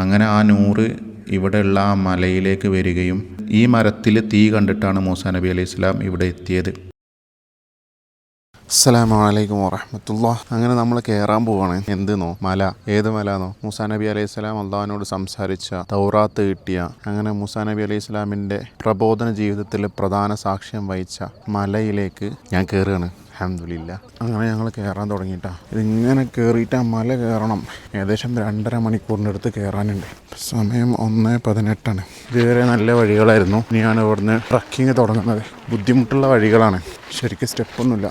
അങ്ങനെ ആ നൂറ് ഇവിടെയുള്ള ആ മലയിലേക്ക് വരികയും ഈ മരത്തിൽ തീ കണ്ടിട്ടാണ് മൂസ നബി അലൈഹി സ്വലാം ഇവിടെ എത്തിയത്. അസ്സലാമു അലൈക്കും വറഹമത്തുള്ള. അങ്ങനെ നമ്മൾ കയറാൻ പോവാണ്. എന്തെന്നോ? മല. ഏത് മലാന്നോ മുസാ നബി അലൈഹി സ്വലാം അള്ളാഹിനോട് സംസാരിച്ച തൗറാത്ത് കിട്ടിയ അങ്ങനെ മുസാ നബി അലൈഹി സ്വലാമിന്റെ പ്രബോധന ജീവിതത്തിൽ പ്രധാന സാക്ഷ്യം വഹിച്ച മലയിലേക്ക് ഞാൻ കയറുകയാണ് അഹമ്മദില്ല അങ്ങനെ ഞങ്ങൾ കയറാൻ തുടങ്ങിയിട്ടാ ഇതിങ്ങനെ കയറിയിട്ട് ആ മല കയറണം ഏകദേശം രണ്ടര മണിക്കൂറിന്റെ അടുത്ത് കയറാനുണ്ട് സമയം ഒന്ന് പതിനെട്ടാണ്. ഇതുവരെ നല്ല വഴികളായിരുന്നു. ഇനിയാണ് ഇവിടുന്ന് ട്രക്കിങ് തുടങ്ങുന്നത്. ബുദ്ധിമുട്ടുള്ള വഴികളാണ്. ശരിക്കും സ്റ്റെപ്പൊന്നുമില്ല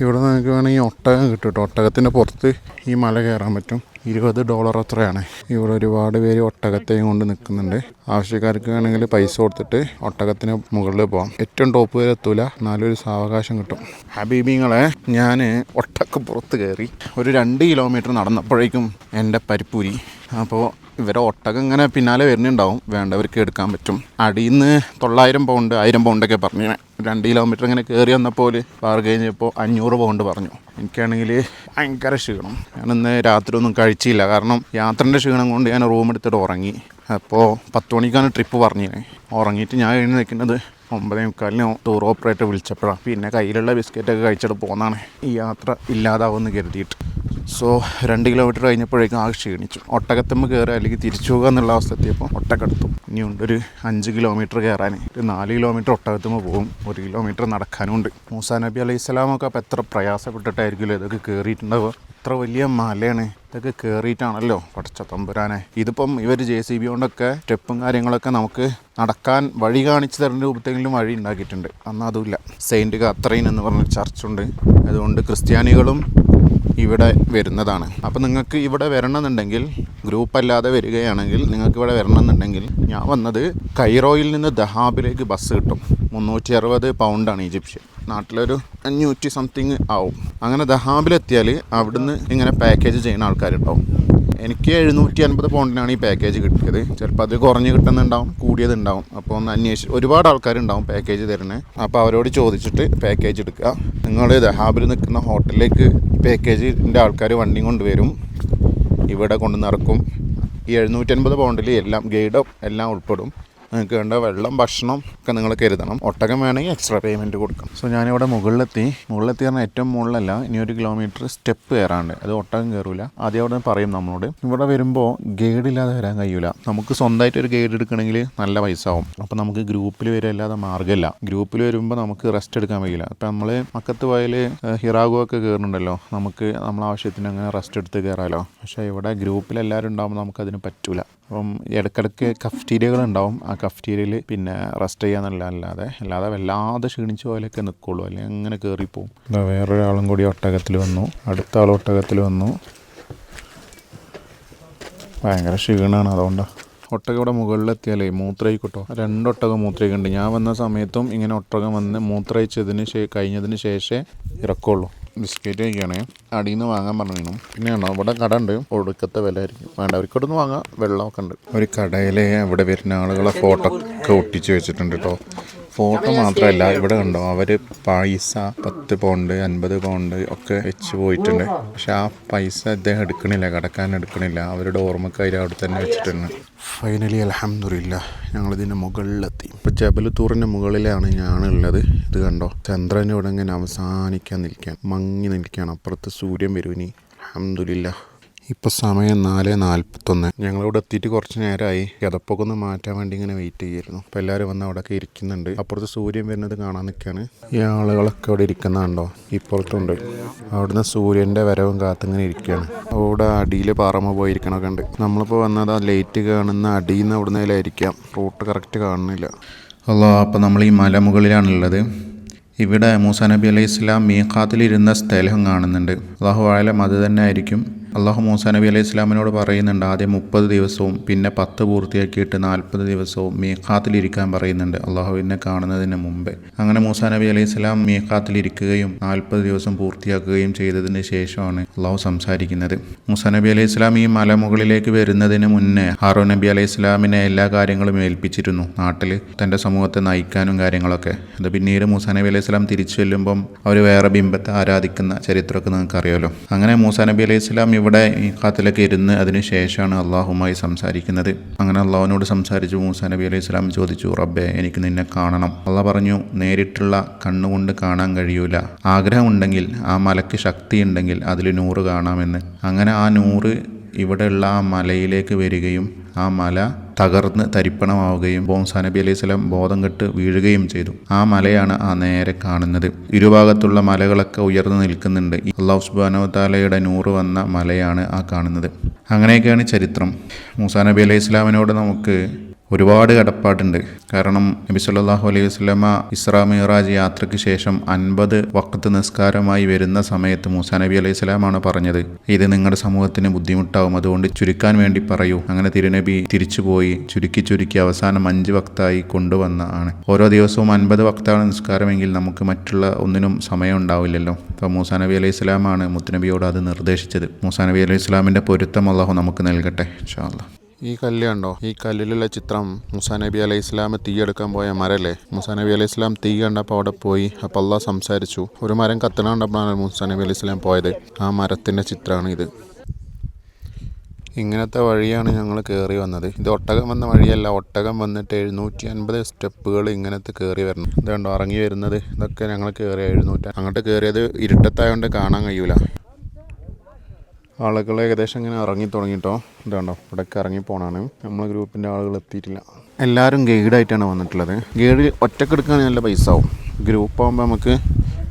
ഇവിടെ നിങ്ങൾക്ക് വേണമെങ്കിൽ ഒട്ടകം കിട്ടും കേട്ടോ ഒട്ടകത്തിന്റെ പുറത്ത് ഈ മല കയറാൻ പറ്റും. ഇരുപത് ഡോളർ അത്രയാണ്. ഇവിടെ ഒരുപാട് പേര് ഒട്ടകത്തെയും കൊണ്ട് നിൽക്കുന്നുണ്ട്. ആവശ്യക്കാർക്ക് വേണമെങ്കിൽ പൈസ കൊടുത്തിട്ട് ഒട്ടകത്തിന് മുകളിൽ പോകാം ഏറ്റവും ടോപ്പ് വരെ എത്തൂല. നല്ലൊരു സാവകാശം കിട്ടും. ഹബീബിങ്ങളെ ഞാൻ ഒട്ടക്ക് പുറത്ത് കയറി ഒരു രണ്ട് കിലോമീറ്റർ നടന്നപ്പോഴേക്കും എന്റെ പരിപ്പൂരി. അപ്പോൾ ഇവരെ ഒട്ടകം ഇങ്ങനെ പിന്നാലെ വരുന്നുണ്ടാവും. വേണ്ടവർക്ക് എടുക്കാൻ പറ്റും. അടിയിൽ നിന്ന് തൊള്ളായിരം പൗണ്ട് ആയിരം പൗണ്ടൊക്കെ പറഞ്ഞു രണ്ട് കിലോമീറ്റർ ഇങ്ങനെ കയറി വന്നപ്പോൾ പാർക്ക് കഴിഞ്ഞപ്പോൾ അഞ്ഞൂറ് പൗണ്ട് പറഞ്ഞു. എനിക്കാണെങ്കിൽ ഭയങ്കര ക്ഷീണം. ഞാനിന്ന് രാത്രി ഒന്നും കഴിച്ചില്ല. കാരണം യാത്രന്റെ ക്ഷീണം കൊണ്ട് ഞാൻ റൂം എടുത്തിട്ട് ഉറങ്ങി. അപ്പോൾ പത്ത് മണിക്കാണ് ട്രിപ്പ് പറഞ്ഞിരുന്നത് ഉറങ്ങിയിട്ട് ഞാൻ കഴിഞ്ഞ് നിൽക്കുന്നത് ഒമ്പതേ മുക്കാലിന് ടൂർ ഓപ്പറേറ്റർ വിളിച്ചപ്പോഴാണ്. പിന്നെ കയ്യിലുള്ള ബിസ്ക്കറ്റൊക്കെ കഴിച്ചിട്ട് പോന്നാണ്. ഈ യാത്ര ഇല്ലാതാവുമെന്ന് കരുതിയിട്ട്. സോ രണ്ട് കിലോമീറ്റർ കഴിഞ്ഞപ്പോഴേക്കും ആകെ ക്ഷീണിച്ചു. ഒട്ടകത്തമ്മ കയറുക അല്ലെങ്കിൽ തിരിച്ചു പോകുക എന്നുള്ള അവസ്ഥ എത്തിയപ്പോൾ ഒട്ടകെടുത്തു ഇനിയുണ്ട് ഒരു അഞ്ച് കിലോമീറ്റർ കയറാൻ. ഒരു നാല് കിലോമീറ്റർ ഒട്ടകത്തമ്മ പോകും. ഒരു കിലോമീറ്റർ നടക്കാനുണ്ട് മൂസാ നബി അലൈഹി സ്വലാമൊക്കെ അപ്പോൾ എത്ര പ്രയാസപ്പെട്ടിട്ടായിരിക്കുമല്ലോ ഇതൊക്കെ കയറിയിട്ടുണ്ടാവുക. എത്ര വലിയ മലയാണ്. ഇതൊക്കെ കയറിയിട്ടാണല്ലോ പടച്ച തമ്പുരാനെ. ഇതിപ്പം ഇവർ ജെ സി ബി കൊണ്ടൊക്കെ സ്റ്റെപ്പും കാര്യങ്ങളൊക്കെ നമുക്ക് നടക്കാൻ വഴി കാണിച്ചു തരുന്ന രൂപത്തെങ്കിലും വഴി ഉണ്ടാക്കിയിട്ടുണ്ട്. അന്ന് അതുമില്ല. സെയിന്റ് കത്രൈൻ എന്ന് പറഞ്ഞൊരു ചർച്ചുണ്ട്. അതുകൊണ്ട് ക്രിസ്ത്യാനികളും ഇവിടെ വരുന്നതാണ്. അപ്പോൾ നിങ്ങൾക്ക് ഇവിടെ വരണമെന്നുണ്ടെങ്കിൽ ഗ്രൂപ്പ് അല്ലാതെ വരികയാണെങ്കിൽ നിങ്ങൾക്ക് ഇവിടെ വരണമെന്നുണ്ടെങ്കിൽ ഞാൻ വന്നത് കൈറോയിൽ നിന്ന് ദഹാബിലേക്ക് ബസ് കിട്ടും. മുന്നൂറ്റി അറുപത് പൗണ്ടാണ് ഈജിപ്ഷ്യൻ. നാട്ടിലൊരു അഞ്ഞൂറ്റി സംതിങ് ആവും. അങ്ങനെ ദഹാബിലെത്തിയാൽ അവിടുന്ന് ഇങ്ങനെ പാക്കേജ് ചെയ്യുന്ന ആൾക്കാരുണ്ടാവും. എനിക്ക് എഴുന്നൂറ്റി അൻപത് പൗണ്ടിനാണ് ഈ പാക്കേജ് കിട്ടിയത്. ചിലപ്പോൾ അത് കുറഞ്ഞ് കിട്ടുന്നുണ്ടാവും കൂടിയതുണ്ടാവും. അപ്പോൾ ഒന്ന് അന്വേഷിച്ച് ഒരുപാട് ആൾക്കാരുണ്ടാവും പാക്കേജ് തരണേ അപ്പോൾ അവരോട് ചോദിച്ചിട്ട് പാക്കേജ് എടുക്കുക. നിങ്ങൾ ദഹാബിൽ നിൽക്കുന്ന ഹോട്ടലിലേക്ക് പാക്കേജിന്റെ ആൾക്കാർ വണ്ടി കൊണ്ടുവരും. ഇവിടെ കൊണ്ടുവന്ന് നടക്കും ഈ എഴുന്നൂറ്റൻപത് പൗണ്ടിൽ എല്ലാം ഗൈഡും എല്ലാം ഉൾപ്പെടും. നിങ്ങൾക്ക് വേണ്ട വെള്ളം ഭക്ഷണം ഒക്കെ നിങ്ങൾ കരുതണം. ഒട്ടകം വേണമെങ്കിൽ എക്സ്ട്രാ പേയ്മെന്റ് കൊടുക്കണം സോ ഞാനിവിടെ മുകളിലെത്തി. മുകളിലെത്തി പറഞ്ഞാൽ ഏറ്റവും മുകളിലല്ല ഇനി ഒരു കിലോമീറ്റർ സ്റ്റെപ്പ് കയറാണ്ട് അത് ഒട്ടകം കയറൂല. ആദ്യം അവിടെ പറയും നമ്മളോട്. ഇവിടെ വരുമ്പോൾ ഗൈഡ് ഇല്ലാതെ വരാൻ കഴിയൂല. നമുക്ക് സ്വന്തമായിട്ട് ഒരു ഗൈഡ് എടുക്കണമെങ്കിൽ നല്ല പൈസ ആവും. അപ്പോൾ നമുക്ക് ഗ്രൂപ്പിൽ വരില്ലാതെ മാർഗമില്ല ഗ്രൂപ്പിൽ വരുമ്പോൾ നമുക്ക് റെസ്റ്റ് എടുക്കാൻ കഴിയില്ല. ഇപ്പം നമ്മൾ മക്കത്ത് പോയാൽ ഹിറാഗോ ഒക്കെ കയറുന്നുണ്ടല്ലോ. നമുക്ക് നമ്മളെ ആവശ്യത്തിന് അങ്ങനെ റെസ്റ്റ് എടുത്ത് കയറാമല്ലോ പക്ഷേ ഇവിടെ ഗ്രൂപ്പിൽ എല്ലാവരും ഉണ്ടാകുമ്പോൾ നമുക്കതിന് പറ്റൂല. അപ്പം ഇടയ്ക്കിടയ്ക്ക് കഫ്റ്റീരിയകൾ ഉണ്ടാവും ആ കഫ്റ്റീരിയയിൽ പിന്നെ റെസ്റ്റ് ചെയ്യാന്നല്ല അല്ലാതെ അല്ലാതെ വല്ലാതെ ക്ഷീണിച്ച പോലെയൊക്കെ നിൽക്കുള്ളൂ അല്ലെങ്കിൽ അങ്ങനെ കയറിപ്പോവും വേറൊരാളും കൂടി ഒട്ടകത്തിൽ വന്നു. അടുത്ത ആൾ ഒട്ടകത്തിൽ വന്നു. ഭയങ്കര ക്ഷീണമാണ് അതുകൊണ്ടാണ് ഒട്ടകം ഇവിടെ മുകളിലെത്തിയാലേ മൂത്രയിക്കോട്ടോ രണ്ടൊട്ടകം മൂത്രയിക്കുന്നുണ്ട് ഞാൻ വന്ന സമയത്തും ഇങ്ങനെ ഒട്ടകം വന്ന് മൂത്രയിച്ചതിന് ശേ കഴിഞ്ഞതിന് ശേഷമേ ഇറക്കുള്ളൂ. ബിസ്ക്കറ്റ് കഴിക്കുകയാണേ അടിയിൽ നിന്ന് വാങ്ങാൻ പറഞ്ഞു പിന്നെ ആണോ ഇവിടെ കട ഉണ്ട് ഒടുക്കത്തെ വില ആയിരിക്കും. വേണ്ട അവർക്കോട് നിന്ന് വാങ്ങാം. വെള്ളമൊക്കെ ഉണ്ട്. ഒരു കടയിലെ ഇവിടെ വരുന്ന ആളുകളെ ഫോട്ടോ ഒക്കെ ഒട്ടിച്ച് വെച്ചിട്ടുണ്ട് കേട്ടോ ഫോട്ടോ മാത്രമല്ല ഇവിടെ കണ്ടോ അവർ പൈസ പത്ത് പൗണ്ട് അൻപത് പൗണ്ട് ഒക്കെ വെച്ച് പോയിട്ടുണ്ട്. പക്ഷെ ആ പൈസ ഇദ്ദേഹം എടുക്കണില്ല കടക്കാൻ എടുക്കണില്ല. അവരുടെ ഓർമ്മക്കാര് അവിടെ തന്നെ വെച്ചിട്ടുണ്ട്. ഫൈനലി അലഹമില്ല ഞങ്ങളിതിന്റെ മുകളിലെത്തി. ഇപ്പോൾ ജബലത്തൂറിന്റെ മുകളിലാണ് ഞാനുള്ളത്. ഇത് കണ്ടോ ചന്ദ്രൻ ഇവിടെ ഇങ്ങനെ അവസാനിക്കാൻ നിൽക്കാൻ മങ്ങി നിൽക്കുകയാണ്. അപ്പുറത്ത് സൂര്യൻ വരുവിനി അലഹമില്ല ഇപ്പോൾ സമയം നാല് നാൽപ്പത്തൊന്ന് ഞങ്ങളിവിടെ എത്തിയിട്ട് കുറച്ച് നേരമായി കിതപ്പൊക്കെ ഒന്ന് മാറ്റാൻ വേണ്ടി ഇങ്ങനെ വെയിറ്റ് ചെയ്യായിരുന്നു. അപ്പോൾ എല്ലാവരും വന്ന് അവിടെയൊക്കെ ഇരിക്കുന്നുണ്ട്. അപ്പുറത്ത് സൂര്യൻ വരുന്നത് കാണാൻ നിൽക്കുകയാണ് ഈ ആളുകളൊക്കെ അവിടെ ഇരിക്കുന്നുണ്ടോ? ഇപ്പുറത്തുണ്ട് അവിടുന്ന് സൂര്യന്റെ വരവും കാത്തിങ്ങനെ ഇരിക്കുകയാണ് അവിടെ അടിയിൽ പാറമ പോയിരിക്കണമൊക്കെ ഉണ്ട്. നമ്മളിപ്പോൾ വന്നത് ആ ലൈറ്റ് കാണുന്ന അടിയിൽ നിന്ന് അവിടെ നിന്നായിരിക്കാം റൂട്ട് കറക്റ്റ് കാണുന്നില്ല. അല്ലോ അപ്പോൾ നമ്മൾ ഈ മലമുകളിലാണുള്ളത് ഇവിടെ മൂസാ നബി അലൈഹി ഇസ്ലാം മീഖാത്തിലിരുന്ന സ്ഥലം കാണുന്നുണ്ട്. അള്ളാഹു ആയാലും അത് തന്നെ ആയിരിക്കും. അള്ളാഹു മൂസ നബി അലൈഹി സ്വലാമിനോട് പറയുന്നുണ്ട് ആദ്യം മുപ്പത് ദിവസവും പിന്നെ പത്ത് പൂർത്തിയാക്കിയിട്ട് നാൽപ്പത് ദിവസവും മീഖാത്തിലിരിക്കാൻ പറയുന്നുണ്ട്. അള്ളാഹുവിനെ കാണുന്നതിന് മുമ്പേ. അങ്ങനെ മൂസ നബി അലൈഹി സ്വലാം മീഖാത്തിലിരിക്കുകയും നാൽപ്പത് ദിവസം പൂർത്തിയാക്കുകയും ചെയ്തതിന് ശേഷമാണ് അള്ളാഹു സംസാരിക്കുന്നത്. മൂസ നബി അലൈഹി സ്വലാം ഈ മലമുകളിലേക്ക് വരുന്നതിന് മുന്നേ ഹാറോ നബി അലൈഹി സ്വലാമിനെ എല്ലാ കാര്യങ്ങളും ഏൽപ്പിച്ചിരുന്നു. നാട്ടിൽ തന്റെ സമൂഹത്തെ നയിക്കാനും കാര്യങ്ങളൊക്കെ. അത് പിന്നീട് മൂസാ നബി അലൈഹി സ്വലാം തിരിച്ചു ചെല്ലുമ്പം അവർ വേറെ ബിംബത്തെ ആരാധിക്കുന്ന ചരിത്രമൊക്കെ നിങ്ങൾക്കറിയാമല്ലോ അങ്ങനെ മൂസ നബി അലൈഹി ഇവിടെ ഇവിടെ ഈ കാത്തിലൊക്കെ ഇരുന്ന് അതിന് ശേഷമാണ് അള്ളാഹുമായി സംസാരിക്കുന്നത്. അങ്ങനെ അള്ളാഹുവിനോട് സംസാരിച്ചു മൂസ നബി അലൈഹി സ്വലാം ചോദിച്ചു റബ്ബെ എനിക്ക് നിന്നെ കാണണം. അള്ളാഹ് പറഞ്ഞു നേരിട്ടുള്ള കണ്ണുകൊണ്ട് കാണാൻ കഴിയൂല. ആഗ്രഹമുണ്ടെങ്കിൽ ആ മലക്ക് ശക്തിയുണ്ടെങ്കിൽ അതിൽ നൂറ് കാണാമെന്ന്. അങ്ങനെ ആ നൂറ് ഇവിടെയുള്ള ആ മലയിലേക്ക് വരികയും ആ മല തകർന്ന് തരിപ്പണമാവുകയും ബോംസാ നബി അലൈഹി സ്വലം ബോധം കെട്ട് വീഴുകയും ചെയ്തു. ആ മലയാണ് ആ നേരെ കാണുന്നത്. ഇരുഭാഗത്തുള്ള മലകളൊക്കെ ഉയർന്നു നിൽക്കുന്നുണ്ട്. അള്ളാഹു സുബാനോ താലയുടെ നൂറ് വന്ന മലയാണ് ആ കാണുന്നത്. അങ്ങനെയൊക്കെയാണ് ചരിത്രം. മൂസാ നബി അലൈഹി സ്വലാമിനോട് നമുക്ക് ഒരുപാട് കടപ്പാടുണ്ട്. കാരണം നബി സല്ലാഹു അലൈഹി വസല്ലമ ഇസ്രാ മിറാജ് യാത്രയ്ക്ക് ശേഷം അൻപത് വക്കത്ത് നിസ്കാരമായി വരുന്ന സമയത്ത് മൂസ നബി അലൈഹി സ്വലാമാണ് പറഞ്ഞത്. ഇത് നിങ്ങളുടെ സമൂഹത്തിന് ബുദ്ധിമുട്ടാവും. അതുകൊണ്ട് ചുരുക്കാൻ വേണ്ടി പറയൂ. അങ്ങനെ തിരുനബി തിരിച്ചുപോയി ചുരുക്കി ചുരുക്കി അവസാനം അഞ്ച് വക്തായി കൊണ്ടുവന്ന ആണ്. ഓരോ ദിവസവും അൻപത് വക്താണ് നിസ്കാരമെങ്കിൽ നമുക്ക് മറ്റുള്ള ഒന്നിനും സമയം ഉണ്ടാവില്ലല്ലോ. അപ്പോൾ മൂസ നബി അലൈഹി സ്വലാമാണ് മുത്തുനബിയോട് അത് നിർദ്ദേശിച്ചത്. മൂസ നബി അലൈഹി സ്വലാമിന്റെ പൊരുത്തം അള്ളാഹു നമുക്ക് നൽകട്ടെ. ഇൻഷാ ഈ കല്ല് കണ്ടോ? ഈ കല്ലിലുള്ള ചിത്രം മുസാ നബി അലൈഹി ഇസ്ലാം തീയെടുക്കാൻ പോയ മരല്ലേ? മുസാ നബി അലൈഹി ഇസ്ലാം തീ കണ്ടപ്പോൾ അവിടെ പോയി. അപ്പോൾ അള്ളാഹ് സംസാരിച്ചു. ഒരു മരം കത്തണ കണ്ടപ്പോഴാണ് മുസാ നബി അലൈഹി ഇസ്ലാം പോയത്. ആ മരത്തിന്റെ ചിത്രമാണ് ഇത്. ഇങ്ങനത്തെ വഴിയാണ് ഞങ്ങൾ കയറി വന്നത്. ഇത് ഒട്ടകം വന്ന വഴിയല്ല. ഒട്ടകം വന്നിട്ട് എഴുന്നൂറ്റി അൻപത് സ്റ്റെപ്പുകൾ ഇങ്ങനത്തെ കയറി വരണം. ഇതുകൊണ്ടോ കണ്ടോ? ഇറങ്ങി വരുന്നത് ഇതൊക്കെ ഞങ്ങൾ കയറി എഴുന്നൂറ്റി അങ്ങോട്ട് കയറിയത് ഇരുട്ടത്തായതുകൊണ്ട് കാണാൻ കഴിയൂല. ആളുകൾ ഏകദേശം ഇങ്ങനെ ഇറങ്ങി തുടങ്ങിയിട്ടോ ഇതാണ്ടോ ഇവിടേക്ക് ഇറങ്ങി പോണാണ്. നമ്മളെ ഗ്രൂപ്പിന്റെ ആളുകൾ എത്തിയിട്ടില്ല. എല്ലാവരും ഗൈഡായിട്ടാണ് വന്നിട്ടുള്ളത്. ഗൈഡ് ഒറ്റയ്ക്ക് എടുക്കുകയാണെങ്കിൽ നല്ല പൈസ ആവും. ഗ്രൂപ്പ് ആകുമ്പോൾ നമുക്ക്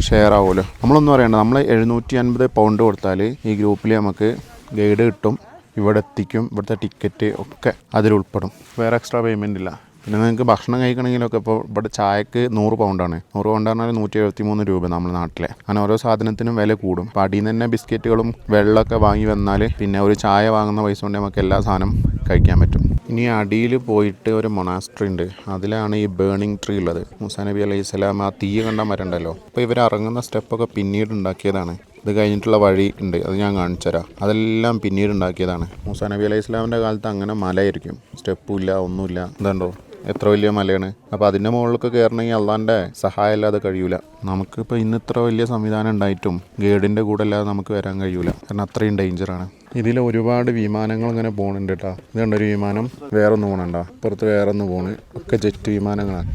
ഷെയർ ആവുമല്ലോ. നമ്മളൊന്നും അറിയണ്ട. നമ്മൾ എഴുന്നൂറ്റി അൻപത് പൗണ്ട് കൊടുത്താൽ ഈ ഗ്രൂപ്പിൽ നമുക്ക് ഗൈഡ് കിട്ടും. ഇവിടെ എത്തിക്കും. ഇവിടുത്തെ ടിക്കറ്റ് ഒക്കെ അതിൽ ഉൾപ്പെടും. വേറെ എക്സ്ട്രാ പേയ്മെന്റ് ഇല്ല. പിന്നെ നിങ്ങൾക്ക് ഭക്ഷണം കഴിക്കണമെങ്കിലൊക്കെ ഇപ്പോൾ ഇവിടെ ചായക്ക് നൂറ് പൗണ്ടാണ്. നൂറ് പൗണ്ട് പറഞ്ഞാൽ നൂറ്റി എഴുപത്തി മൂന്ന് രൂപ നമ്മുടെ നാട്ടിലെ. അങ്ങനെ ഓരോ സാധനത്തിനും വില കൂടും. അപ്പോൾ അടിയിൽ നിന്ന് തന്നെ ബിസ്ക്കറ്റുകളും വെള്ളമൊക്കെ വാങ്ങി വന്നാൽ പിന്നെ ഒരു ചായ വാങ്ങുന്ന പൈസ കൊണ്ട് നമുക്ക് എല്ലാ സാധനം കഴിക്കാൻ പറ്റും. ഇനി അടിയിൽ പോയിട്ട് ഒരു മൊണാസ്ട്രി ഉണ്ട്. അതിലാണ് ഈ ബേണിംഗ് ട്രീ ഉള്ളത്. മുസാ നബി അലൈഹി സ്വലാം ആ തീ കണ്ട മരണ്ടല്ലോ. അപ്പോൾ ഇവർ ഇറങ്ങുന്ന സ്റ്റെപ്പൊക്കെ പിന്നീട് ഉണ്ടാക്കിയതാണ്. ഇത് കഴിഞ്ഞിട്ടുള്ള വഴി ഉണ്ട്. അത് ഞാൻ കാണിച്ചു തരാം. അതെല്ലാം പിന്നീട് ഉണ്ടാക്കിയതാണ്. മുസാ നബി അലൈഹി ഇസ്ലാമിന്റെ കാലത്ത് അങ്ങനെ മലയായിരിക്കും. സ്റ്റെപ്പും ഇല്ല ഒന്നുമില്ല. ഇതുണ്ടോ? എത്ര വലിയ മലയാണ്. അപ്പോൾ അതിന്റെ മുകളിലൊക്കെ കയറണമെങ്കിൽ അള്ളാന്റെ സഹായം അല്ലാതെ കഴിയൂല. നമുക്കിപ്പോൾ ഇന്ന് ഇത്ര വലിയ സംവിധാനം ഉണ്ടായിട്ടും ഗൈഡിന്റെ കൂടെ അല്ലാതെ നമുക്ക് വരാൻ കഴിയൂല. കാരണം അത്രയും ഡേഞ്ചറാണ് ഇതിൽ ഒരുപാട് വിമാനങ്ങൾ ഇങ്ങനെ പോകുന്നുണ്ട് കേട്ടോ ഇത് കണ്ടൊരു വിമാനം? വേറെ പോകണണ്ട പോകണുണ്ടോ പുറത്ത് വേറെ ഒന്ന് പോണ്. ഒക്കെ ജെറ്റ് വിമാനങ്ങളാണ്.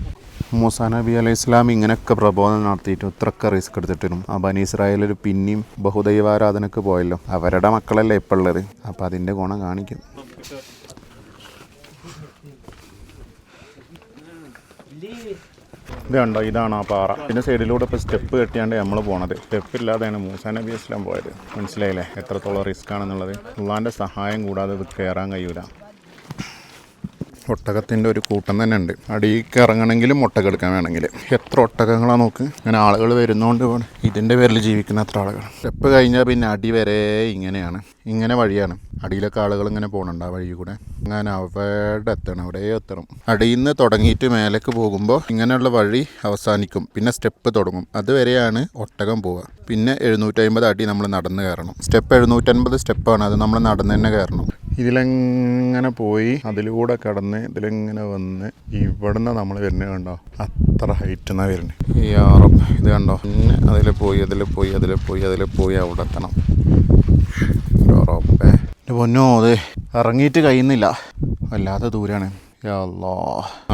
മൂസാ നബി അലൈഹി ഇസ്ലാം ഇങ്ങനെയൊക്കെ പ്രബോധനം നടത്തിയിട്ട് ഇത്രയൊക്കെ റിസ്ക് എടുത്തിട്ടും ആ ബനി ഇസ്രായേലിൽ പിന്നെയും ബഹുദൈവാരാധനക്ക് പോയല്ലോ. അവരുടെ മക്കളല്ലേ ഇപ്പോൾ ഉള്ളത്. അപ്പോൾ അതിന്റെ ഗുണം കാണിക്കും ഇത് കണ്ടോ? ഇതാണ് ആ പാറ. പിന്നെ സൈഡിലൂടെ ഇപ്പോൾ സ്റ്റെപ്പ് കെട്ടിയാണ്ട് നമ്മൾ പോണത്. സ്റ്റെപ്പ് ഇല്ലാതെയാണ് മൂസാ നബി ഇസ്ലാം പോയത്. മനസ്സിലായില്ലേ? എത്രത്തോളം റിസ്ക് ആണെന്നുള്ളത്. ഉള്ളാന്റെ സഹായം കൂടാതെ ഇത് കയറാൻ കഴിയൂല. ഒട്ടകത്തിന്റെ ഒരു കൂട്ടം തന്നെ ഉണ്ട്. അടിയിലേക്ക് ഇറങ്ങണമെങ്കിലും ഒട്ടകം എടുക്കാൻ വേണമെങ്കിൽ. എത്ര ഒട്ടകങ്ങളാണ് നോക്ക്. അങ്ങനെ ആളുകൾ വരുന്നതുകൊണ്ട് ഇതിന്റെ പേരിൽ ജീവിക്കുന്ന അത്ര ആളുകൾ സ്റ്റെപ്പ് കഴിഞ്ഞാൽ പിന്നെ അടി വരെ ഇങ്ങനെയാണ്. ഇങ്ങനെ വഴിയാണ്. അടിയിലൊക്കെ ആളുകൾ ഇങ്ങനെ പോകണുണ്ട് ആ വഴി കൂടെ. അങ്ങനെ അവിടെ എത്തണം അവിടെ എത്തണം. അടിയിൽ നിന്ന് തുടങ്ങിയിട്ട് മേലേക്ക് പോകുമ്പോൾ ഇങ്ങനെയുള്ള വഴി അവസാനിക്കും. പിന്നെ സ്റ്റെപ്പ് തുടങ്ങും. അതുവരെയാണ് ഒട്ടകം പോവുക. പിന്നെ എഴുന്നൂറ്റമ്പത് അടി നമ്മൾ നടന്ന് കയറണം. സ്റ്റെപ്പ് എഴുന്നൂറ്റൻപത് സ്റ്റെപ്പാണ്. അത് നമ്മൾ നടന്ന് തന്നെ കയറണം. ഇതിലെങ്ങനെ പോയി അതിലൂടെ കടന്ന് ഇതിലെങ്ങനെ വന്ന് ഇവിടുന്ന് നമ്മൾ വരുന്നത് കണ്ടോ? അത്ര ഹൈറ്റ് എന്നാ വരുന്നത് ഈ ആറും ഇത് കണ്ടോ? പിന്നെ അതിൽ പോയി അതിൽ പോയി അതിൽ പോയി അതിൽ പോയി അവിടെ എത്തണം. ഉറപ്പേ. എന്റെ പൊന്നോ അത് ഇറങ്ങിയിട്ട് കഴിയുന്നില്ല. വല്ലാത്ത ദൂരാണ്. അല്ലാ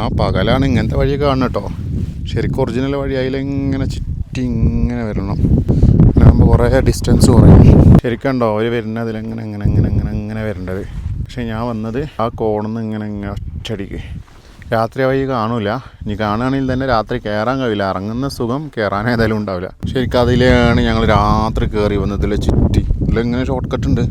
ആ പകലാണ് ഇങ്ങനത്തെ വഴിയൊക്കെ കാണണം കേട്ടോ ശരിക്കും ഒറിജിനൽ വഴി അതിലിങ്ങനെ ചുറ്റി ഇങ്ങനെ വരണം. അങ്ങനെ കുറേ ഡിസ്റ്റൻസ് കുറയും. ശരിക്കും ഉണ്ടോ അവർ വരുന്നതിൽ എങ്ങനെ എങ്ങനെ എങ്ങനെ എങ്ങനെ എങ്ങനെ വരേണ്ടത്. പക്ഷേ ഞാൻ വന്നത് ആ കോണെന്ന് ഇങ്ങനെ ഇങ്ങനെ ഒറ്റടിക്ക് രാത്രി വഴി കാണൂല. ഇനി കാണുകയാണെങ്കിൽ തന്നെ രാത്രി കയറാൻ കഴിയില്ല. ഇറങ്ങുന്ന സുഖം കയറാൻ ഉണ്ടാവില്ല. ശരിക്കും അതിലാണ് ഞങ്ങൾ രാത്രി കയറി വന്നതിൽ ചുറ്റി ഇതിലിങ്ങനെ ഷോർട്ട് കട്ട് ഉണ്ട്.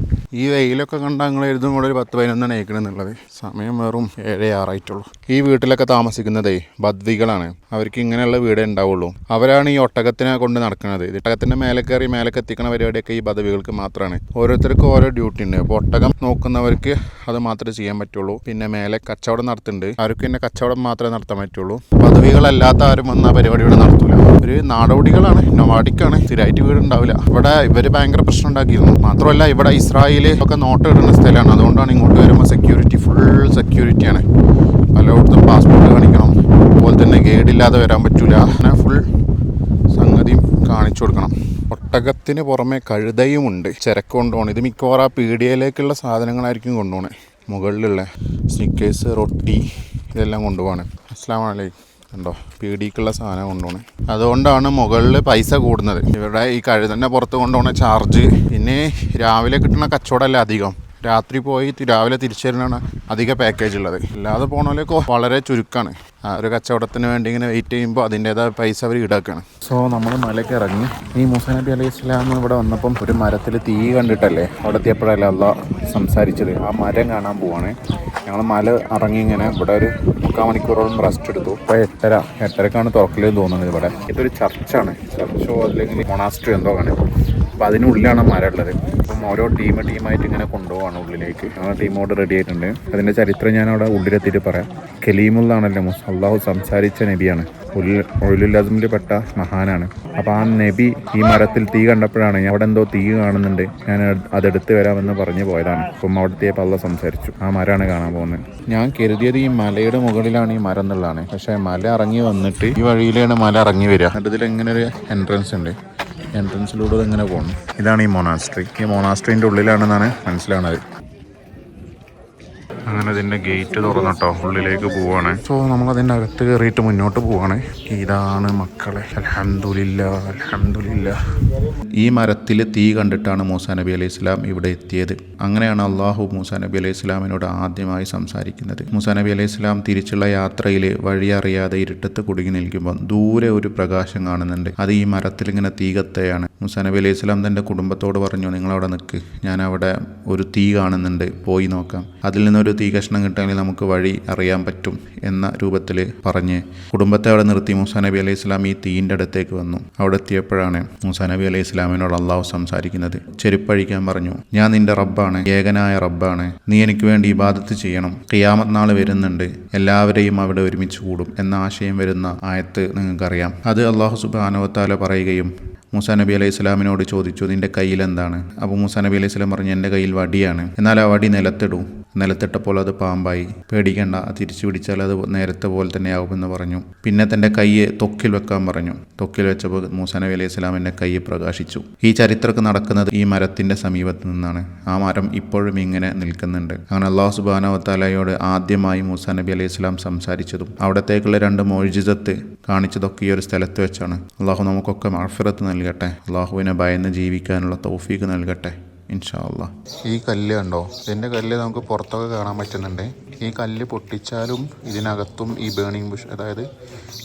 ഈ വെയിലൊക്കെ കണ്ടാൽ ഞങ്ങൾ എഴുതും കൂടെ ഒരു പത്ത് പതിനൊന്നാണ് ഏക്കണെന്നുള്ളത് സമയം വെറും ഏഴ് ആറായിട്ടുള്ളൂ. ഈ വീട്ടിലൊക്കെ താമസിക്കുന്നതേ ബദ്വികളാണ്. അവർക്ക് ഇങ്ങനെയുള്ള വീടേ ഉണ്ടാവുള്ളൂ. അവരാണ് ഈ ഒട്ടകത്തിനെ കൊണ്ട് നടക്കുന്നത്. ഒട്ടകത്തിന്റെ മേലെ കയറി മേലേക്ക് എത്തിക്കുന്ന പരിപാടിയൊക്കെ ഈ ബദവികൾക്ക് മാത്രമാണ് ഓരോരുത്തർക്കും ഓരോ ഡ്യൂട്ടി ഉണ്ട്. അപ്പോൾ ഒട്ടകം നോക്കുന്നവർക്ക് അത് മാത്രമേ ചെയ്യാൻ പറ്റുള്ളൂ. പിന്നെ മേലെ കച്ചവടം നടത്തുന്നുണ്ട്. അവർക്ക് പിന്നെ കച്ചവടം മാത്രമേ നടത്താൻ പറ്റുള്ളൂ. പദവികളല്ലാത്ത ആരും വന്ന ഇവിടെ നടത്തൂല. ഒരു നാടോടികളാണ്. നൊമാഡിക്കാണ് സ്ഥിരമായിട്ട് വീട് ഉണ്ടാവില്ല ഇവിടെ ഇവർ ഭയങ്കര പ്രശ്നം ഉണ്ടാക്കിയിരുന്നു. മാത്രമല്ല ഇവിടെ ഇസ്രായേൽ ഒക്കെ നോട്ട് ഇടുന്ന സ്ഥലമാണ്. അതുകൊണ്ടാണ് ഇങ്ങോട്ട് വരുമ്പോൾ സെക്യൂരിറ്റി ഫുൾ സെക്യൂരിറ്റിയാണ് പലയിടത്തും പാസ്പോർട്ട് കാണിക്കണം. അതുപോലെ തന്നെ ഗൈഡ് ഇല്ലാതെ വരാൻ പറ്റില്ല അങ്ങനെ ഫുൾ സംഗതിയും കാണിച്ചു കൊടുക്കണം. ഒട്ടകത്തിന് പുറമെ കഴുതയുമുണ്ട്. ചരക്ക് കൊണ്ടുപോകണം ഇത് മിക്കവാറും ആ പീഡിയയിലേക്കുള്ള സാധനങ്ങളായിരിക്കും കൊണ്ടുപോകണേ മുകളിലുള്ള സ്നിക്കേഴ്സ് റൊട്ടി ഇതെല്ലാം കൊണ്ടുപോകണം അസ്സാം വലൈക്കും ഉണ്ടോ പീടിക്കുള്ള സാധനം കൊണ്ടുപോണേ. അതുകൊണ്ടാണ് മുകളിൽ പൈസ കൂടുന്നത്. ഇവിടെ ഈ കഴുതന്നെ പുറത്ത് കൊണ്ടുപോകുന്ന ചാർജ് പിന്നെ രാവിലെ കിട്ടുന്ന കച്ചവടമല്ല അധികം? രാത്രി പോയി രാവിലെ തിരിച്ചു വരുന്നതാണ് അധിക പാക്കേജ് ഉള്ളത്. അല്ലാതെ പോണോലേക്ക് വളരെ ചുരുക്കമാണ് ഒരു കച്ചവടത്തിന് വേണ്ടി ഇങ്ങനെ വെയിറ്റ് ചെയ്യുമ്പോൾ അതിന്റേതായ പൈസ അവർ ഈടാക്കുകയാണ് സോ നമ്മൾ മലയ്ക്ക് ഇറങ്ങി. ഈ മൂസ നബി അലൈഹി ഇസ്ലാം ഇവിടെ വന്നപ്പം ഒരു മരത്തിൽ തീ കണ്ടിട്ടല്ലേ? അവിടെ എത്തിയപ്പോഴല്ലേ അല്ല സംസാരിച്ചത്. ആ മരം കാണാൻ പോവാണ്. ഞങ്ങൾ മല ഇറങ്ങി ഇങ്ങനെ ഇവിടെ ഒരു മുക്കാൽ മണിക്കൂറോളം റെസ്റ്റ് എടുത്തു. ഇപ്പോൾ എട്ടര എട്ടരക്കാണ് തുറക്കലെന്ന് തോന്നുന്നത് ഇവിടെ. ഇതൊരു ചർച്ചാണ് ചർച്ചോ അല്ലെങ്കിൽ മൊണാസ്ട്രി എന്തോ ആണ്. അപ്പം അതിനുള്ളിലാണ് മരം ഉള്ളത്. അപ്പം ഓരോ ടീം ടീമായിട്ട് ഇങ്ങനെ കൊണ്ടുപോവാണ് ഉള്ളിലേക്ക്. ആ ടീമോട് റെഡി ആയിട്ടുണ്ട്. അതിന്റെ ചരിത്രം ഞാൻ അവിടെ ഉള്ളിലെത്തിയിട്ട് പറയാം. കലീമുള്ളാണല്ലോ അള്ളാഹു സംസാരിച്ച നബിയാണ്. ഒഴിലുല്ലസിൽ പെട്ട മഹാനാണ്. അപ്പോൾ ആ നബി ഈ മരത്തിൽ തീ കണ്ടപ്പോഴാണ് അവിടെ എന്തോ തീ കാണുന്നുണ്ട്. ഞാൻ അതെടുത്ത് വരാമെന്ന് പറഞ്ഞു പോയതാണ്. അപ്പം അവിടുത്തെ പള്ള സംസാരിച്ചു. ആ മരമാണ് കാണാൻ പോകുന്നത്. ഞാൻ കരുതിയത് ഈ മലയുടെ മുകളിലാണ് ഈ മരം എന്നുള്ളതാണ്. പക്ഷേ മല ഇറങ്ങി വന്നിട്ട് ഈ വഴിയിലാണ് മല ഇറങ്ങി വരിക. ഇതിൽ ഇങ്ങനെ ഒരു എൻട്രൻസ് ഉണ്ട്. എൻട്രൻസിലൂടെ ഇങ്ങനെ പോകണം ഇതാണ് ഈ മൊണാസ്ട്രി ഈ മൊണാസ്ട്രീന്റെ ഉള്ളിലാണെന്നാണ് മനസ്സിലാവുന്നത്. അങ്ങനെ അതിന്റെ ഗേറ്റ് തുറന്നിട്ടോ ഉള്ളിലേക്ക് പോവാണ്. സോ നമ്മൾ അതിന്റെ അകത്ത് കയറിയിട്ട് മുന്നോട്ട് പോവാണ്. ഇതാണ് മക്കളെ. അലഹമില്ല അലഹമില്ല ഈ മരത്തിൽ തീ കണ്ടിട്ടാണ് മൂസ നബി അലൈഹി സ്വലാം ഇവിടെ എത്തിയത്. അങ്ങനെയാണ് അള്ളാഹു മൂസ നബി അലൈഹി സ്വലാമിനോട് ആദ്യമായി സംസാരിക്കുന്നത്. മൂസ നബി അലൈഹി സ്വലാം തിരിച്ചുള്ള യാത്രയിൽ വഴിയറിയാതെ ഇരുട്ടത്ത് കുടുങ്ങി നിൽക്കുമ്പോൾ ദൂരെ ഒരു പ്രകാശം കാണുന്നുണ്ട്. അത് ഈ മരത്തിൽ ഇങ്ങനെ തീ കത്തയാണ്. മൂസാ നബി അലൈഹി സ്വലാം തന്റെ കുടുംബത്തോട് പറഞ്ഞു നിങ്ങളവിടെ നിൽക്ക് ഞാൻ അവിടെ ഒരു തീ കാണുന്നുണ്ട്. പോയി നോക്കാം. അതിൽ നിന്നൊരു തീ കഷ്ണം കിട്ടുമെങ്കിൽ നമുക്ക് വഴി അറിയാൻ പറ്റും എന്ന രൂപത്തിൽ പറഞ്ഞ് കുടുംബത്തെ അവിടെ നിർത്തി മൂസാ നബി അലൈഹി ഇസ്ലാം ഈ തീന്റെ അടുത്തേക്ക് വന്നു. അവിടെ എത്തിയപ്പോഴാണ് മൂസാ നബി അലൈഹി ഇസ്ലാമിനോട് അള്ളാഹു സംസാരിക്കുന്നത്. ചെരുപ്പഴിക്കാൻ പറഞ്ഞു ഞാൻ നിന്റെ റബ്ബാണ് ഏകനായ റബ്ബാണ്. നീ എനിക്ക് വേണ്ടി ഇബാദത്ത് ചെയ്യണം. ക്യാമത് നാൾ വരുന്നുണ്ട്. എല്ലാവരെയും അവിടെ ഒരുമിച്ച് കൂടും എന്ന ആശയം വരുന്ന ആയത്ത് നിങ്ങൾക്കറിയാം. അത് അള്ളാഹു സുബാനുവത്താല പറയുകയും മൂസാ നബി അലൈഹി സ്വലാമിനോട് ചോദിച്ചു നിന്റെ കയ്യിൽ എന്താണ്? അപ്പോൾ മൂസാ നബി അലൈഹി ഇസ്ലാം പറഞ്ഞു എന്റെ കയ്യിൽ വടിയാണ്. എന്നാൽ ആ വടി നിലത്തിടൂ. നിലത്തിട്ടപ്പോൾ അത് പാമ്പായി. പേടിക്കണ്ട തിരിച്ചു പിടിച്ചാൽ അത് നേരത്തെ പോലെ തന്നെ ആവുമെന്ന് പറഞ്ഞു. പിന്നെ തന്റെ കയ്യെ തൊക്കിൽ വെക്കാൻ പറഞ്ഞു. തൊക്കിൽ വെച്ചപ്പോൾ മൂസാ നബി അലൈഹി സ്വലാമിന്റെ കൈ പ്രകാശിച്ചു. ഈ ചരിത്രമൊക്കെ നടക്കുന്നത് ഈ മരത്തിന്റെ സമീപത്ത് നിന്നാണ്. ആ മരം ഇപ്പോഴും ഇങ്ങനെ നിൽക്കുന്നുണ്ട്. അങ്ങനെ അള്ളാഹു സുബാനവത്താലയോട് ആദ്യമായി മൂസാ നബി അലൈഹി സ്വലാം സംസാരിച്ചതും അവിടത്തേക്കുള്ള രണ്ട് മോഴിജിതത്ത് കാണിച്ചതൊക്കെ ഈ ഒരു സ്ഥലത്ത് വെച്ചാണ്. അള്ളാഹു നമുക്കൊക്കെ മഴഫിറത്ത് നൽകട്ടെ. അള്ളാഹുവിനെ ഭയന്ന് ജീവിക്കാനുള്ള തൗഫീക്ക് നൽകട്ടെ. ഇൻഷാ അള്ളാഹ് ഈ കല്ല് കണ്ടോ? ഇതിന്റെ കല്ല് നമുക്ക് പുറത്തൊക്കെ കാണാൻ പറ്റുന്നുണ്ട്. ഈ കല്ല് പൊട്ടിച്ചാലും ഇതിനകത്തും ഈ ബേണിംഗ് ബുഷ് അതായത്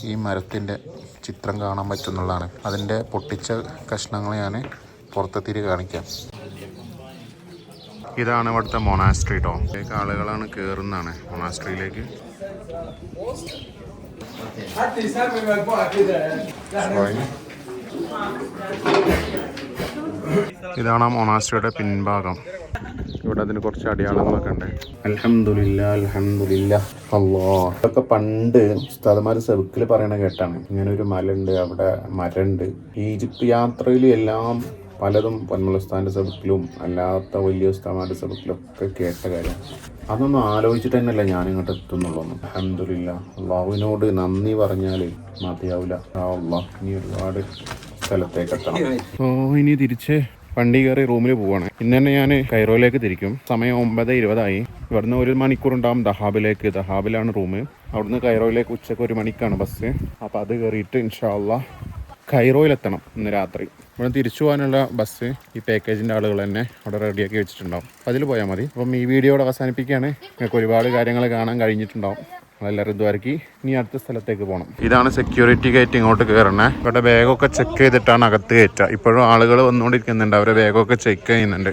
ഈ മരത്തിന്റെ ചിത്രം കാണാൻ പറ്റുന്നുള്ളതാണ്. അതിന്റെ പൊട്ടിച്ച കഷ്ണങ്ങൾ ഞാൻ പുറത്തെത്തിരി കാണിക്കാം. ഇതാണ് ഇവിടുത്തെ മൊണാസ്ട്രി കേട്ടോ ഇതിലേക്ക് ആളുകളാണ് കയറുന്നതാണ് മൊണാസ്ട്രിയിലേക്ക് ഇതാണ് ആ പിൻഭാഗം. ഇവിടെ അതിന് കുറച്ച് അടയാളങ്ങളൊക്കെ ഉണ്ട്. അൽഹംദുലില്ല അൽഹംദുലില്ല. അല്ലോ ഇതൊക്കെ പണ്ട് ഉസ്താദന്മാർ സെറുക്കിൽ പറയണ കേട്ടാണ്. ഇങ്ങനെ ഒരു മലയുണ്ട് അവിടെ മരണ്ട്. ഈജിപ്ത് യാത്രയിൽ എല്ലാം പലതും പൊന്മല ഉസ്താദിന്റെ അല്ലാത്ത വലിയ ഉസ്താദന്മാരുടെ സെറുക്കിലും ഒക്കെ കേട്ട കാര്യം. അതൊന്നും ആലോചിച്ചിട്ട് തന്നെയല്ല ഞാൻ ഇങ്ങോട്ട് എത്തുന്നുള്ളൂ അഹമ്മദില്ല അള്ളാഹുവിനോട് നന്ദി പറഞ്ഞാൽ മതിയാവില്ല ഇനി ഒരുപാട് സ്ഥലത്തേക്ക് എത്തണം. ഓ ഇനി തിരിച്ച് വണ്ടി കയറി റൂമിൽ പോവാണ്. ഇന്ന് തന്നെ ഞാൻ കൈറോയിലേക്ക് തിരിക്കും. സമയം ഒമ്പത് ഇരുപതായി. ഇവിടുന്ന് ഒരു മണിക്കൂർ ഉണ്ടാവും ദഹാബിലേക്ക്. ദഹാബിലാണ് റൂം അവിടുന്ന് കൈറോയിലേക്ക് ഉച്ചയ്ക്ക് ഒരു മണിക്കാണ് ബസ്. അപ്പോൾ അത് കയറിയിട്ട് ഇൻഷാല്ല കൈറോയിലെത്തണം ഇന്ന് രാത്രി. ഇവിടെ തിരിച്ചു പോകാനുള്ള ബസ് ഈ പാക്കേജിന്റെ ആളുകൾ തന്നെ അവിടെ റെഡിയാക്കി വെച്ചിട്ടുണ്ടാവും. അതിൽ പോയാൽ മതി. അപ്പം ഈ വീഡിയോ ഇവിടെ അവസാനിപ്പിക്കുകയാണ്. നിങ്ങൾക്ക് ഒരുപാട് കാര്യങ്ങൾ കാണാൻ കഴിഞ്ഞിട്ടുണ്ടാവും. നമ്മളെല്ലാവരും ദ്വാരക്കി ഇനി അടുത്ത സ്ഥലത്തേക്ക് പോകണം ഇതാണ് സെക്യൂരിറ്റി ഗേറ്റ് ഇങ്ങോട്ട് കയറണേ ഇവിടെ ബാഗൊക്കെ ചെക്ക് ചെയ്തിട്ടാണ് അകത്ത് കയറ്റുക ഇപ്പോഴും ആളുകൾ വന്നുകൊണ്ടിരിക്കുന്നുണ്ട്. അവരെ ബാഗൊക്കെ ചെക്ക് ചെയ്യുന്നുണ്ട്.